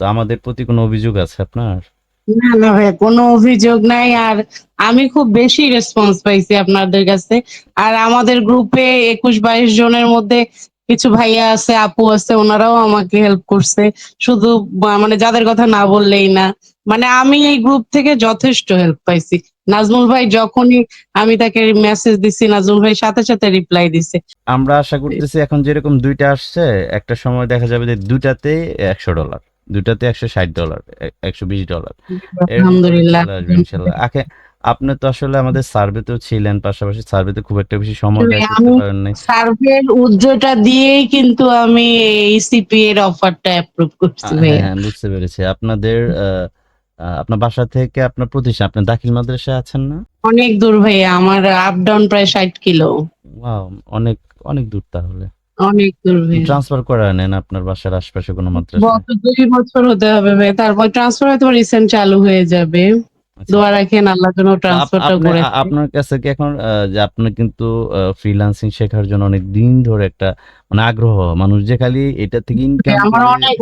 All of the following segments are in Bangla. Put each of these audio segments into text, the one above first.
তো আমাদের প্রতি কোনো অভিযোগ আছে আপনার? না না ভাই কোনো অভিযোগ নাই। আর আমি খুব বেশি রেসপন্স পাইছি আপনাদের কাছে। আর আমাদের গ্রুপে একুশ বাইশ জনের মধ্যে কিছু ভাইয়া আছে আপু আছে ওনারাও আমাকে হেল্প করছে। শুধু মানে যাদের কথা না বললেই না। মানে আমি এই গ্রুপ থেকে যথেষ্ট হেল্প পাইছি। নাজমুল ভাই যখনই আমি তাকে মেসেজ দিছি নাজমুল ভাই সাথে সাথে রিপ্লাই দিছে। আমরা আশা করতেছি এখন যেরকম দুইটা আসছে একটা সময় দেখা যাবে যে দুইটাতে একশো ডলার দুইটাতে একশো ষাট ডলার একশো বিশ ডলার আলহামদুলিল্লাহ। ইনশাল্লাহ। আপনি তো আসলে আমাদের সার্ভেতেও ছিলেন পাশাপাশি সার্ভেতে খুব একটা বেশি সময় ব্যয় করতে পারেন নাই। সার্ভের উদ্যোগটা দিয়েই কিন্তু আমি এই সিপি এর অফারটা অ্যাপ্রুভ করছি হ্যাঁ বুঝতে পেরেছি। আপনাদের আপনার বাসা থেকে আপনার প্রতিষ্ঠান আপনি দাখিল মাদ্রাসায় আছেন না? অনেক দূর ভাইয়া। আমার আপ ডাউন প্রায় ষাট কিলো। ওয়াও অনেক অনেক দূর তাহলে। অনেক দূর ভাইয়া। ট্রান্সফার করে নেন আপনার বাসার আশপাশে কোনো মাদ্রাসা। গত দুই বছর হতে হবে ভাই তারপর ট্রান্সফার হয়তো রিসেন্ট চালু হয়ে যাবে। দোয়া রাখেন আল্লাহ যেন ট্রান্সফারটা করে আপনার কাছে কি এখন যে আপনি কিন্তু ফ্রিল্যান্সিং শেখার জন্য অনেক দিন ধরে একটা মানে আগ্রহ। মানুষ যে খালি এটা থেকে ইনকাম আমার অনেক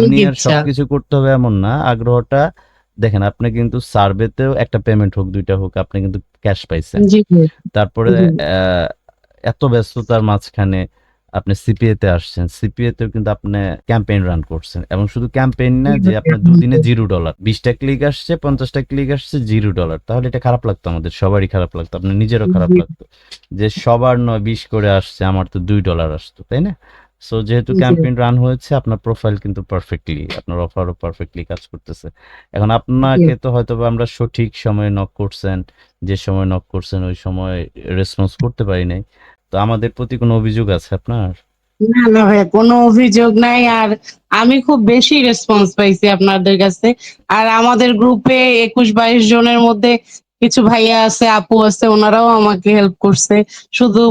দুনিয়ার সবকিছু করতে হবে এমন না। আগ্রহটা দেখেন আপনি কিন্তু সার্ভেতেও একটা পেমেন্ট হোক দুইটা হোক আপনি কিন্তু ক্যাশ পাইছেন। তারপরে আহ, এত ব্যস্ততার মাঝখানে আপনি সিপিএ তে আসছেন সিপিএ তেও কিন্তু আপনি ক্যাম্পেইন রান করছেন। এবং শুধু ক্যাম্পেইন না যে আপনার দুদিনে জিরো ডলার বিশটা ক্লিক আসছে পঞ্চাশটা ক্লিক আসছে জিরো ডলার তাহলে এটা খারাপ লাগতো আমাদের সবারই খারাপ লাগতো আপনার নিজেরও খারাপ লাগতো। যে সবার নয় বিশ করে আসছে আমার তো দুই ডলার আসতো তাই না? সো যেহেতু ক্যাম্পেইন রান হয়েছে আপনার প্রোফাইল কিন্তু পারফেক্টলি আপনার অফারও পারফেক্টলি কাজ করতেছে। এখন আপনাকে তো হয়তো আমরা সঠিক সময়ে নক করছেন যে সময় নক করছেন ওই সময় রেসপন্স করতে পারি নাই। তো আমাদের প্রতি কোনো অভিযোগ আছে আপনার? না না ভাইয়া, কোনো অভিযোগ নাই। আর আমি খুব বেশি রেসপন্স পাইছি আপনাদের কাছে। আর আমাদের গ্রুপে একুশ বাইশ জনের মধ্যে কিছু ভাইয়া আছে, আপু আছে, ওনারাও আমাকে হেল্প করছে। শুধু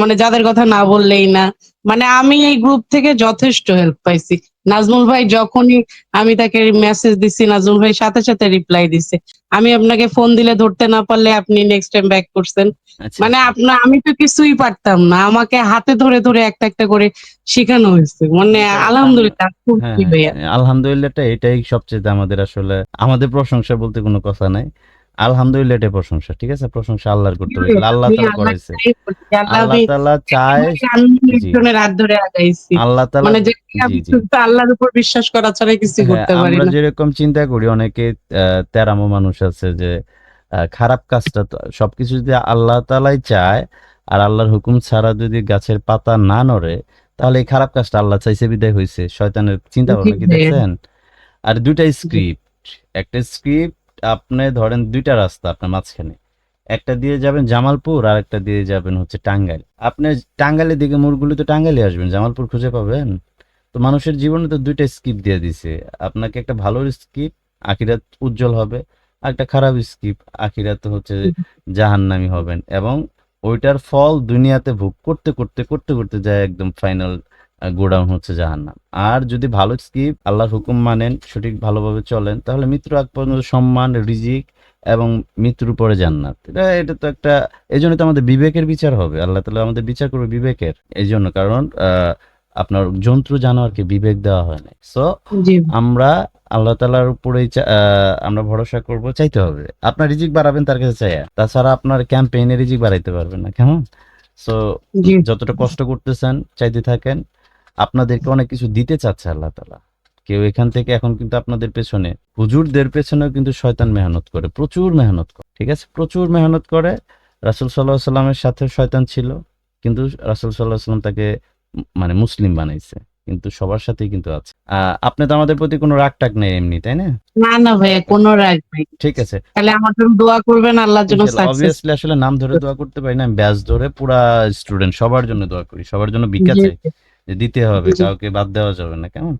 মানে যাদের কথা না বললেই না। মানে আমি এই গ্রুপ থেকে যথেষ্ট হেল্প পাইছি। নাজমুল ভাই যখনই আমি তাকে মেসেজ দিছি নাজমুল ভাই সাথে সাথে রিপ্লাই দিছে। আমি আপনাকে ফোন দিলে ধরতে না পারলে আপনি নেক্সট টাইম ব্যাক করছেন। আচ্ছা, মানে আচ্ছা। আপনার আমি তো কিছুই পারতাম না। আমাকে হাতে ধরে ধরে একটা একটা করে শেখানো হয়েছে। মানে এটা আলহামদুলিল্লাহ খুব হ্যাঁ, ভাইয়া। হ্যাঁ, আলহামদুলিল্লাহটা এটাই সবচেয়ে আমাদের আসলে আমাদের প্রশংসা বলতে কোনো কথা নাই। আলহামদুলিল্লাহ এটা প্রশংসা ঠিক আছে? প্রশংসা আল্লাহর করতে হবে আল্লাহ তাআলা করেছে। আল্লাহ তাআলা চায় ধরে আগাইছি। আল্লাহ তাআলা মানে যে আল্লাহর উপর বিশ্বাস করা ছাড়া কিছু হ্যাঁ, করতে পারি আমরা যেরকম চিন্তা করি অনেকে তেরামো মানুষ আছে যে খারাপ কাজটা তো সবকিছু যদি আল্লাহ তালাই চায় আর আল্লাহর হুকুম ছাড়া যদি গাছের পাতা না নড়ে তাহলে এই খারাপ কাজটা আল্লাহ চাইছে বিদায় হয়েছে শয়তানের চিন্তা ভাবনা কি দেখছেন? আর দুইটা স্ক্রিপ্ট একটা স্ক্রিপ্ট আপনি ধরেন দুইটা রাস্তা আপনার মাঝখানে। একটা দিয়ে যাবেন জামালপুর আর একটা দিয়ে যাবেন হচ্ছে টাঙ্গাইল। আপনি টাঙ্গাইলের দিকে মোড়গুলো তো টাঙ্গাইলে আসবেন, জামালপুর খুঁজে পাবেন। তো মানুষের জীবনে তো দুইটা স্কিপ দিয়ে দিছে। আপনাকে একটা ভালো স্কিপ, আখিরাত উজ্জ্বল হবে, আর একটা খারাপ স্কিপ, আখিরাত হচ্ছে জাহান্নামি হবেন। এবং ওইটার ফল দুনিয়াতে ভোগ করতে করতে করতে করতে যায় একদম ফাইনাল গোডাউন হচ্ছে জাহান্নাম। আর যদি ভালো স্কিপ আল্লাহর হুকুম মানেন সঠিক ভালোভাবে চলেন তাহলে মৃত্যুর আগ পর্যন্ত সম্মান রিজিক এবং মৃত্যুর উপরে জান্নাত। এটা এটা তো একটা এই জন্য তো আমাদের বিবেকের বিচার হবে। আল্লাহ তালা আমাদের বিচার করবে বিবেকের। এই জন্য কারণ আপনার জন্তু জানোয়ারকে বিবেক দেওয়া হয় না সো আমরা আল্লাহ তালার আহ, আমরা ভরসা করব চাইতে হবে। আপনার রিজিক বাড়াবেন তার কাছে চাইয়া। তাছাড়া আপনার ক্যাম্পেইনে রিজিক বাড়াইতে পারবেন না কেমন? সো যতটা কষ্ট করতেছেন চাইতে থাকেন আপনাদেরকে অনেক কিছু দিতে চাচ্ছে আল্লাহ তালা কেউ এখান থেকে এখন কিন্তু আপনাদের পেছনে হুজুরদের পেছনেও কিন্তু শয়তান মেহনত করে প্রচুর মেহনত করে ঠিক আছে? প্রচুর মেহনত করে। রাসুল সাল্লাহ সাল্লামের সাথে শয়তান ছিল কিন্তু রাসুল সাল্লাহ সাল্লাম তাকে মানে মুসলিম বানাইছে কিন্তু সবার সাথেই কিন্তু আছে। আপনি তো আমাদের প্রতি কোনো রাগ টাক নেই এমনি তাই না? না না ভাইয়া কোনো রাগ নাই। ঠিক আছে। তাহলে আমার জন্য দোয়া করবেন আল্লাহর জন্য সাকসেস অবভিয়াসলি আসলে নাম ধরে দোয়া করতে পারি না আমি ব্যাচ ধরে পুরা স্টুডেন্ট সবার জন্য দোয়া করি সবার জন্য ভিক্ষা চাই। দিতে হবে কাউকে বাদ দেওয়া যাবে না কেমন?